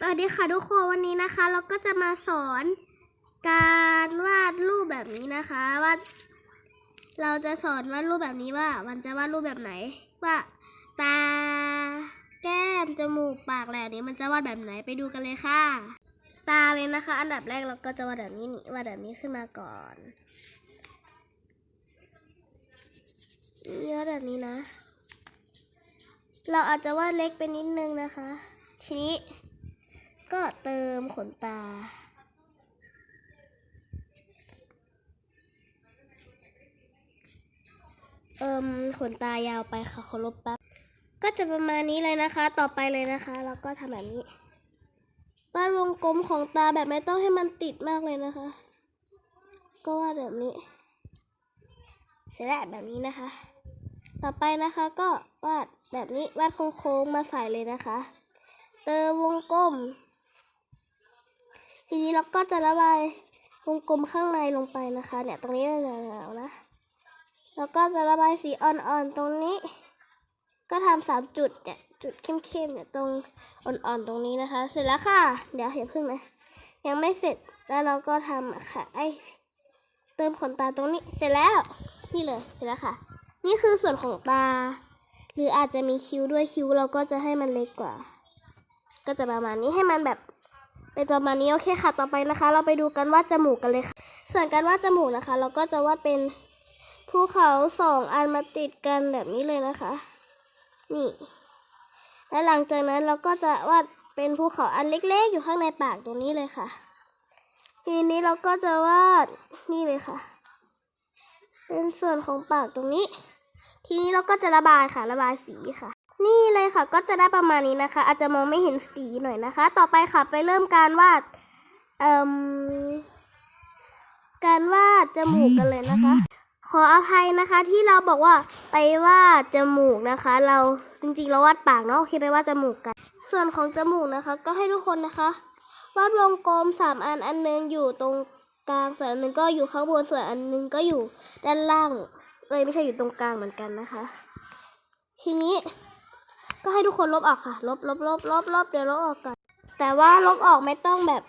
สวัสดีค่ะทุกคนวันนี้นะคะ เราก็จะมาสอนการวาดรูปแบบนี้นะคะว่าเราจะสอนวาดรูปแบบนี้ว่า มันจะวาดรูปแบบไหน ว่า ตา แก้มจมูกปากแหละนี้มันจะวาดแบบไหนไปดูกันเลยค่ะ ตาเลยนะคะ อันดับแรกเราก็จะวาดแบบนี้นี่วาดแบบนี้ขึ้นมาก่อนนี่วาดแบบนี้นะ เราอาจจะวาดเล็กไปนิดนึงนะคะ ทีนี้ ก็เติมขนตา เอิมขนตายาวไปค่ะขอลบแป๊บ ก็จะประมาณนี้เลยนะคะ ต่อไปเลยนะคะเราก็ทำแบบนี้วาดวงกลมของตาแบบไม่ต้องให้มันติดมากเลยนะคะ ก็วาดแบบนี้ เสร็จแล้วแบบนี้นะคะ ต่อไปนะคะก็วาดแบบนี้วาดโค้งๆมาใส่เลยนะคะ เติมวงกลม ทีนี้เราก็จะระบายวงกลมข้างในลงไปนะคะ เนี่ยตรงนี้เป็นหนวๆนะ แล้วก็จะระบายสีอ่อนๆตรงนี้ ก็ทำสามจุดเนี่ยจุดเข้มๆเนี่ยตรงอ่อนๆตรงนี้นะคะ เสร็จแล้วค่ะ เดี๋ยวอย่าพึ่งนะยังไม่เสร็จแล้วเราก็ทำค่ะไอเติมขนตาตรงนี้เสร็จแล้วนี่เลยเสร็จแล้วค่ะ นี่คือส่วนของตา หรืออาจจะมีคิ้วด้วยคิ้วเราก็จะให้มันเล็กกว่า ก็จะประมาณนี้ให้มันแบบ เป็นประมาณนี้โอเคค่ะต่อไปนะคะ เราไปดูกันวาดจมูกกันเลยค่ะ ส่วนการวาดจมูกนะคะ เราก็จะวาดเป็นภูเขาสองอันมาติดกันแบบนี้เลยนะคะ นี่ และหลังจากนั้นเราก็จะวาดเป็นภูเขาอันเล็กๆ อยู่ข้างในปากตรงนี้เลยค่ะ ทีนี้เราก็จะวาดนี่เลยค่ะ เป็นส่วนของปากตรงนี้ ทีนี้เราก็จะระบายค่ะระบายสีค่ะ นี่เลยค่ะก็จะได้ประมาณนี้นะคะ อาจจะมองไม่เห็นสีหน่อยนะคะ ต่อไปค่ะไปเริ่มการวาดเอ่มการวาดจมูกกันเลยนะคะ ขออภัยนะคะที่เราบอกว่าไปวาดจมูกนะคะ เราจริงๆเราวาดปากเนาะโอเคไปวาดจมูกกัน ส่วนของจมูกนะคะ ก็ให้ทุกคนนะคะวาดวงกลมสามอันอันหนึงอยู่ตรงกลางส่วนอันหนึงก็อยู่ข้างบนส่วนอันหนึงก็อยู่ด้านล่าง เอ้ยไม่ใช่อยู่ตรงกลางเหมือนกันนะคะ ทีนี้ ก็ให้ทุกคนลบออกค่ะ ลบลบลบลบลบเดี๋ยวลบออกก่อน แต่ว่าลบออกไม่ต้องแบบ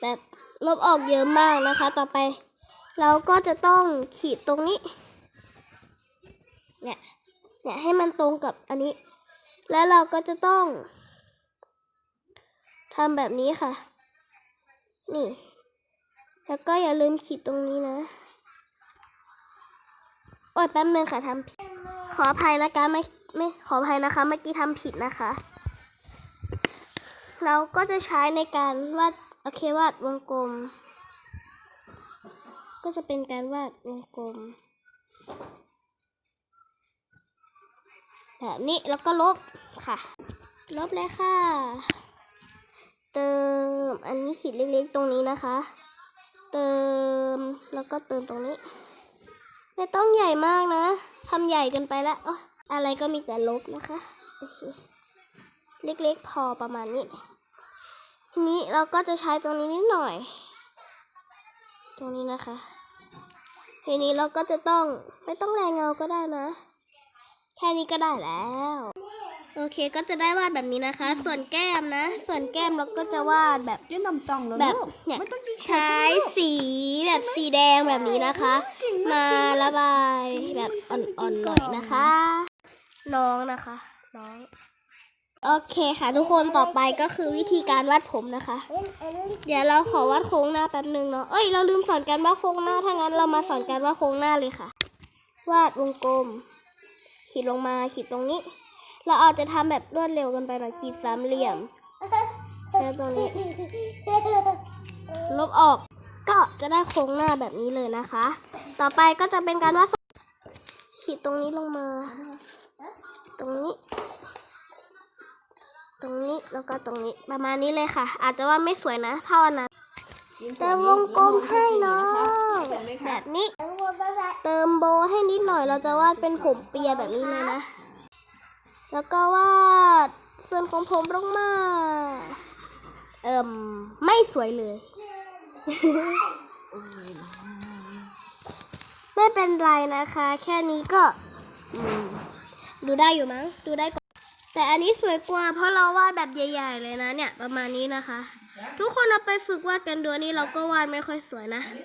แบบลบออกเยอะมากนะคะ ต่อไป เราก็จะต้องขีดตรงนี้ เนี่ย เนี่ยให้มันตรงกับอันนี้ แล้วเราก็จะต้องทำแบบนี้ค่ะ นี่ แล้วก็อย่าลืมขีดตรงนี้นะอ๊ยแป๊บนึงค่ะทำผิดขออภัยนะคะไม่ ไม่ขออภัยนะคะ เมื่อกี้ทำผิดนะคะ เราก็จะใช้ในการวาดโอเควาดวงกลม ก็จะเป็นการวาดวงกลม แบบนี้แล้วก็ลบค่ะ ลบเลยค่ะ เติมอันนี้ขีดเล็กๆตรงนี้นะคะ เติมแล้วก็เติมตรงนี้ ไม่ต้องใหญ่มากนะทำใหญ่เกินไปแล้วโอ๊ย อะไรก็มีแต่ลบนะคะโอเคเล็กๆพอประมาณนี้ ทีนี้เราก็จะใช้ตรงนี้นิดหน่อย ตรงนี้นะคะ ทีนี้เราก็จะต้องไม่ต้องแรงเงาก็ได้นะ แค่นี้ก็ได้แล้ว โอเคก็จะได้วาดแบบนี้นะคะ ส่วนแก้มนะ ส่วนแก้มเราก็จะวาดแบบยืนนำตองแล้วแบบลูกเนี่ยไม่ต้องยิงใช้สีแบบสีแดงแบบนี้นะคะ มาระบายแบบอ่อนๆหน่อยนะคะ น้องนะคะ น้อง โอเคค่ะทุกคนต่อไปก็คือวิธีการวาดผมนะคะ เดี๋ยวเราขอวาดโค้งหน้าแป๊บนึงเนาะเอ้ยเราลืมสอนการวาดโค้งหน้าถ้างั้นเรามาสอนการวาดโค้งหน้าเลยค่ะ วาดวงกลม ขีดลงมาขีดตรงนี้ เราอาจจะทำแบบรวดเร็วกันไปหน่อยขีดสามเหลี่ยมแล้วตรงนี้ ลบออกก็จะได้โค้งหน้าแบบนี้เลยนะคะ ต่อไปก็จะเป็นการวาดขีดตรงนี้ลงมา ตรงนี้ ตรงนี้แล้วก็ตรงนี้ประมาณนี้เลยค่ะ อาจจะว่าไม่สวยนะเท่าอันนั้นเติมวงกลมให้น้องเห็นไหมแบคะบนี้ เติมโบให้นิดหน่อยเราจะวาดเป็นผมเปียแบบนี้เลยนะ แล้วก็วาดส่วนของผมลงมา เอิ่มไม่สวยเลยไม่เป็นไรนะคะ แค่นี้ก็ อืม ดูได้อยู่มั้ง ดูได้ก่อนแต่อันนี้สวยกว่า เพราะเราวาดแบบใหญ่ๆเลยนะเนี่ยประมาณนี้นะคะ ทุกคนเอาไปฝึกวาดกันดูนนี้เราก็วาดไม่ค่อยสวยนะ